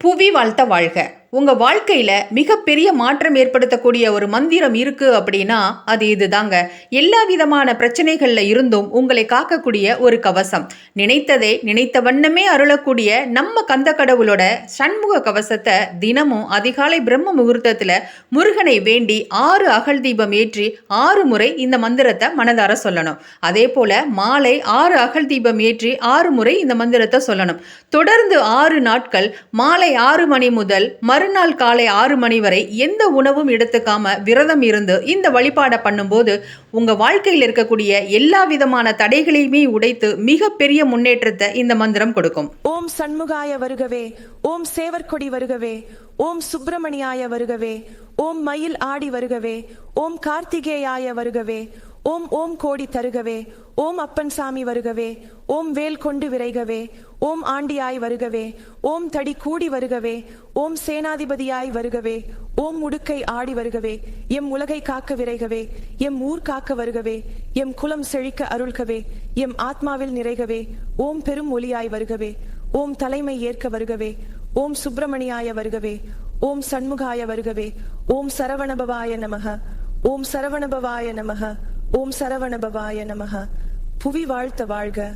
புவி வாழ்த்த வாழ்க. உங்கள் வாழ்க்கையில் மிகப்பெரிய மாற்றம் ஏற்படுத்தக்கூடிய ஒரு மந்திரம் இருக்குது அப்படின்னா அது இதுதாங்க. எல்லா விதமான பிரச்சனைகளில் இருந்தும் உங்களை காக்கக்கூடிய ஒரு கவசம். நினைத்ததை நினைத்த வண்ணமே அருளக்கூடிய நம்ம கந்த கடவுளோட சண்முக கவசத்தை தினமும் அதிகாலை பிரம்ம முகூர்த்தத்தில் முருகனை வேண்டி ஆறு அகல் தீபம் ஏற்றி ஆறு முறை இந்த மந்திரத்தை மனதார சொல்லணும். அதே போல் மாலை ஆறு அகல் தீபம் ஏற்றி ஆறு முறை இந்த மந்திரத்தை சொல்லணும். தொடர்ந்து ஆறு நாட்கள் மாலை ஆறு மணி முதல் மறுநாள் காலை ஆறு மணி வரை எந்த உணவும் எடுத்துக்காம விரதம் இருந்து இந்த வழிபாடை பண்ணும்போது உங்க வாழ்க்கையில் இருக்கக்கூடிய எல்லா விதமான தடைகளையுமே உடைத்து மிகப்பெரிய முன்னேற்றத்தை இந்த மந்திரம் கொடுக்கும். ஓம் சண்முகாய வருகவே ஓம் சேவற்கொடி வருகவே ஓம் சுப்பிரமணியாய வருகவே ஓம் மயில் ஆடி வருகவே ஓம் கார்த்திகேயாய வருகவே ஓம் ஓம் கோடி தருகவே ஓம் அப்பன் சாமி வருகவே ஓம் வேல் கொண்டு விரைகவே ஓம் ஆண்டியாய் வருகவே ஓம் தடி கூடி வருகவே ஓம் சேனாதிபதியாய் வருகவே ஓம் முடுக்கை ஆடி வருகவே எம் உலகை காக்க விரைகவே எம் ஊர் காக்க வருகவே எம் குலம் செழிக்க அருள்கவே எம் ஆத்மாவில் நிறைகவே ஓம் பெரும் ஒளியாய் வருகவே ஓம் தலைமை ஏற்க வருகவே ஓம் சுப்பிரமணியாய வருகவே ஓம் சண்முகாய வருகவே ஓம் சரவணபவாய நமக ஓம் சரவணபவாய நமக ஓம் சரவணபவாய நமக புவி வாழ்த்த வாழ்க.